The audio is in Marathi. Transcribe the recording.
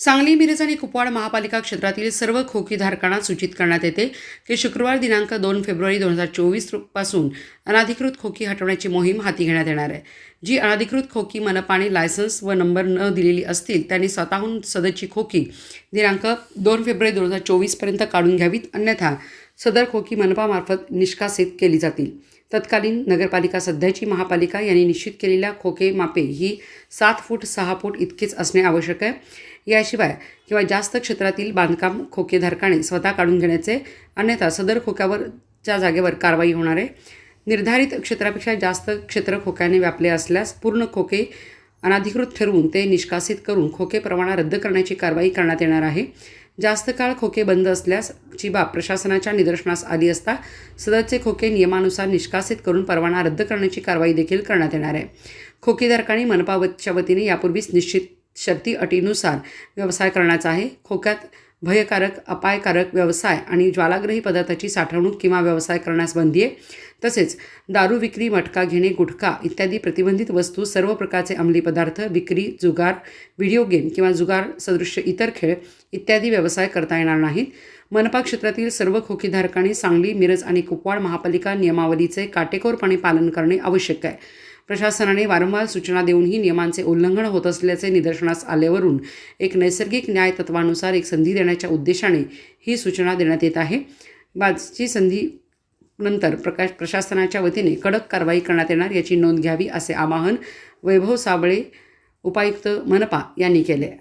सांगली मिरज आणि कुपवाड महापालिका क्षेत्रातील सर्व खोकीधारकांना सूचित करण्यात येते की शुक्रवार दिनांक दोन फेब्रुवारी दोन हजार चोवीसपासून अनधिकृत खोकी हटवण्याची मोहीम हाती घेण्यात येणार आहे. जी अनधिकृत खोकी मनपाने लायसन्स व नंबर न दिलेली असतील त्यांनी स्वतःहून सदरची खोकी दिनांक दोन फेब्रुवारी दोन हजार चोवीसपर्यंत काढून घ्यावीत अन्यथा सदर खोकी मनपामार्फत निष्कासित केली जातील. तत्कालीन नगरपालिका सध्याची महापालिका यांनी निश्चित केलेल्या खोके मापे ही सात फूट सहा फूट इतकीच असणे आवश्यक आहे. याशिवाय किंवा जास्त क्षेत्रातील बांधकाम खोकेधारकाने स्वतः काढून घेण्याचे अन्यथा सदर खोक्यावरच्या जागेवर कारवाई होणार आहे. निर्धारित क्षेत्रापेक्षा जास्त क्षेत्र खोक्याने व्यापले असल्यास पूर्ण खोके अनधिकृत ठरवून ते निष्कासित करून खोके परवाना रद्द करण्याची कारवाई करण्यात येणार आहे. जास्त काळ खोके बंद असल्यास ची बाब प्रशासनाच्या निदर्शनास आली असता सदरचे खोके नियमानुसार निष्कासित करून परवाना रद्द करण्याची कारवाई देखील करण्यात येणार आहे. खोकेधारकांनी मनपावतच्या वतीने यापूर्वीच निश्चित शर्ती अटीनुसार व्यवसाय करण्याचा आहे. खोक्यात भयकारक अपायकारक व्यवसाय आणि ज्वालाग्रही पदार्थाची साठवणूक किंवा व्यवसाय करण्यास बंदी आहे. तसेच दारू विक्री मटका घेणे गुटखा इत्यादी प्रतिबंधित वस्तू सर्व प्रकारचे अंमली पदार्थ विक्री जुगार व्हिडिओ गेम किंवा जुगार सदृश्य इतर खेळ इत्यादी व्यवसाय करता येणार नाहीत. मनपा क्षेत्रातील सर्व खोकीधारकांनी सांगली मिरज आणि कुपवाड महापालिका नियमावलीचे काटेकोरपणे पालन करणे आवश्यक आहे. प्रशासनाने वारंवार सूचना देऊनही नियमांचे उल्लंघन होत असल्याचे निदर्शनास आल्यावरून एक नैसर्गिक न्याय तत्वानुसार एक संधी देण्याच्या उद्देशाने ही सूचना देण्यात येत आहे. बाजची संधी नंतर प्रकाश प्रशासनाच्या वतीने कडक कारवाई करण्यात येणार याची नोंद घ्यावी असे आवाहन वैभव साबळे उपायुक्त मनपा यांनी केले आहे.